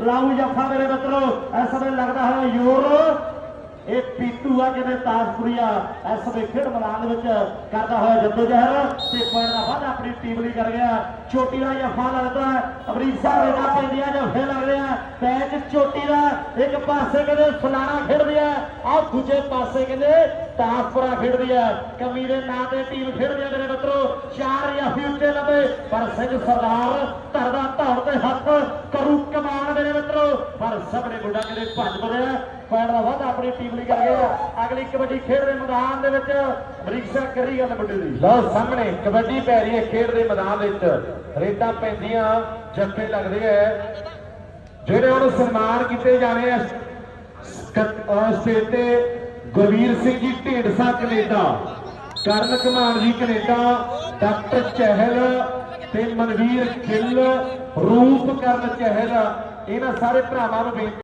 ਲਾਉ ਜੱਫਾ ਮੇਰੇ ਮਿੱਤਰੋ, ਇਸ ਸਮੇਂ ਲੱਗਦਾ ਹੈ ਯੂਰ। ਇਹ ਪੀਤੂ ਆ ਜਿਹਨੇ ਤਾਜਪੁਰੀਆ ਇਸ ਸਮੇਂ ਖੇਡ ਮੈਦਾਨ ਵਿੱਚ ਕਰਦਾ ਹੋਇਆ ਜੱਦੋ ਜਹਿਰ। ਤੇ ਪੁਆਇੰਟ ਦਾ ਵਾਅਦਾ ਆਪਣੀ ਟੀਮ ਲਈ ਕਰ ਗਿਆ। ਚੋਟੀ ਦਾ ਜੱਫਾ ਲੱਗਦਾ ਹੈ ਅਮਰੀਕ ਪੈਂਦੀਆਂ ਜੱਫੇ ਲੱਗ ਰਿਹਾ ਪੈਚ ਚੋਟੀ ਦਾ ਇੱਕ ਪਾਸੇ ਕਹਿੰਦੇ ਫਲਾਣਾ ਖੇਡਦੀ ਆ, ਆਹ ਦੂਜੇ ਪਾਸੇ ਕਹਿੰਦੇ ਤਾਜਪੁਰਾ ਖੇਡਦੀ ਆ। ਕਮੀ ਦੇ ਨਾਂ ਤੇ ਟੀਮ ਖੇਡਦੀ ਆ ਮੇਰੇ ਮਿੱਤਰੋ। ਚਾਰ ਜਾਫੀ ਉੱਤੇ ਲੱਭੇ। ਪਰ ਸਿੰਘ ਸਰਦਾਰ ਧਰਦਾ ਧੌਣ ਤੇ ਹੱਥ ਕਰੂ ਪਰ ਸਾਹਮਣੇ ਮੁੰਡਾ ਕਿਤੇ ਭੱਜ ਬੜਿਆ ਪੁਆਇੰਟ ਦਾ ਵਾਧਾ ਆਪਣੀ ਟੀਮ ਲਈ ਕਰ ਗਿਆ। ਅਗਲੀ ਕਬੱਡੀ ਖੇਡ ਦੇ ਮੈਦਾਨ ਦੇ ਵਿੱਚ ਅਮਰੀਕ ਕਰੀ ਗੱਲ ਮੁੰਡੇ ਦੀ। ਲਓ ਸਾਹਮਣੇ ਕਬੱਡੀ ਪੈ ਰਹੀ ਹੈ ਖੇਡ ਦੇ ਮੈਦਾਨ ਵਿੱਚ। ਰੇਡਾਂ ਪੈਂਦੀਆਂ, ਜੱਫੇ ਲੱਗਦੇ ਐ। ਜਿਹੜੇ ਉਹਨੂੰ ਸਨਮਾਨ ਕੀਤੇ ਜਾਣੇ ਆ ਕ- ਤੇ ਗੁਰਵੀਰ ਸਿੰਘ ਜੀ ਢੇਡਸਾ ਕੈਨੇਡਾ, ਕਰਨ ਘਮਾਨ ਜੀ ਕੈਨੇਡਾ, ਡਾਕਟਰ ਚਹਿਲ ਤੇ ਮਨਵੀਰ ਗਿੱਲ ਰੂਪ ਕਰਨ ਚਹਿਲ ਇਹਨਾਂ ਸਾਰੇ ਭਰਾਵਾਂ ਨੂੰ ਬੇਨਤੀ